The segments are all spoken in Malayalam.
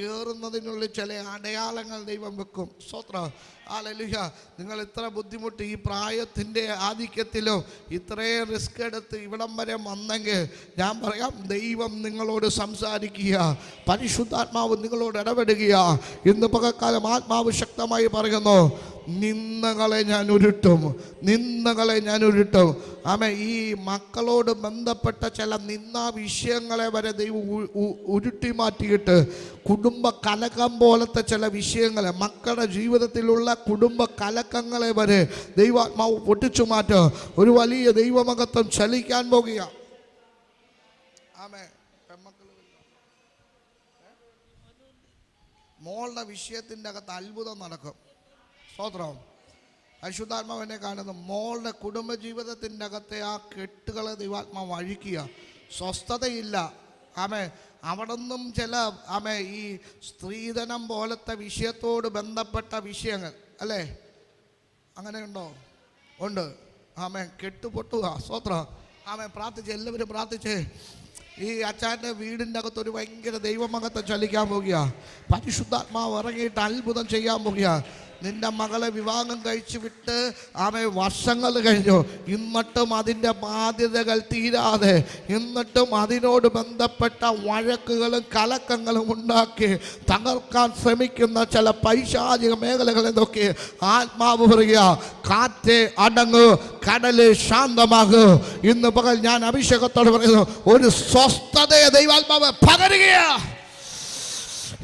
കയറുന്നതിനുള്ളിൽ ചില അടയാളങ്ങൾ ദൈവം വെക്കും. സ്വത്ര ആലലുഹ നിങ്ങൾ ഇത്ര ബുദ്ധിമുട്ട് ഈ പ്രായത്തിന്റെ ആധിക്യത്തിലോ ഇത്രയും റിസ്ക് എടുത്ത് ഇവിടം വരെ വന്നെങ്കിൽ ഞാൻ പറയാം ദൈവം നിങ്ങളോട് സംസാരിക്കുക. പരിശുദ്ധാത്മാവ് നിങ്ങളോട് ഇടപെടുക. ഇന്ന് പകക്കാലം ആത്മാവ് ശക്തമായി പറയുന്നു നിന്നകളെ ഞാൻ ഉരുട്ടും. നിന്നകളെ ഞാൻ ഉരുട്ടും. ആമ ഈ മക്കളോട് ബന്ധപ്പെട്ട ചില നിന്നാ വിഷയങ്ങളെ വരെ ദൈവം ഉരുട്ടി മാറ്റിയിട്ട് കുടുംബ കലകം പോലത്തെ ചില വിഷയങ്ങളെ മക്കളുടെ ജീവിതത്തിലുള്ള കുടുംബ കലക്കങ്ങളെ വരെ ദൈവാത്മാവ് പൊട്ടിച്ചു മാറ്റുക ഒരു വലിയ ദൈവമകത്വം ചലിക്കാൻ പോകുക. ആമേ മോളുടെ വിഷയത്തിന്റെ അകത്ത് അത്ഭുതം നടക്കും. സ്തോത്രം. പരിശുദ്ധാത്മാവിനെ കാണുന്ന മോളുടെ കുടുംബജീവിതത്തിന്റെ അകത്തെ ആ കെട്ടുകളെ ദൈവാത്മാവ് അഴിക്കുക സ്വസ്ഥതയില്ല. ആമേ അവിടെ നിന്നും ചില ആമേ ഈ സ്ത്രീധനം പോലത്തെ വിഷയത്തോട് ബന്ധപ്പെട്ട വിഷയങ്ങൾ അല്ലേ? അങ്ങനെയുണ്ടോ? ഉണ്ട്. ആമേ കെട്ടുപൊട്ടുക. സ്തോത്രം. ആമേ പ്രാർത്ഥിച്ച് എല്ലാവരും പ്രാർത്ഥിച്ചേ. ഈ അച്ചാന്റെ വീടിന്റെ അകത്ത് ഒരു ഭയങ്കര ദൈവമകത്തെ ചലിക്കാൻ പോകുക. പരിശുദ്ധാത്മാവ് ഇറങ്ങിയിട്ട് അത്ഭുതം ചെയ്യാൻ പോകുക. നിന്റെ മകളെ വിവാഹം കഴിച്ചു വിട്ട് ആമേ വർഷങ്ങൾ കഴിഞ്ഞു. എന്നിട്ടും അതിന്റെ ബാധ്യതകൾ തീരാതെ എന്നിട്ടും അതിനോട് ബന്ധപ്പെട്ട വഴക്കുകളും കലക്കങ്ങളും ഉണ്ടാക്കി തകർക്കാൻ ശ്രമിക്കുന്ന ചില പൈശാചിക മേഖലകൾ എന്തൊക്കെ? ആത്മാവ് പറയുക കാറ്റ് അടങ്ങ് കടൽ ശാന്തമാകൂ. ഇന്ന് പകൽ ഞാൻ അഭിഷേകത്തോട് പറയുന്നു ഒരു സ്വസ്ഥതയെ ദൈവാത്മാവ് പകരുകയാ.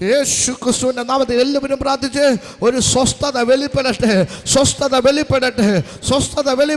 യേശു ക്രിസ്തുവിന്റെ നാമത്തിൽ എല്ലാവരും പ്രാർത്ഥിച്ച് ഒരു സ്വസ്ഥത വെളിപ്പെടട്ടെ സ്വസ്ഥത വെളിപ്പെടട്ടെ സ്വസ്ഥത വെളി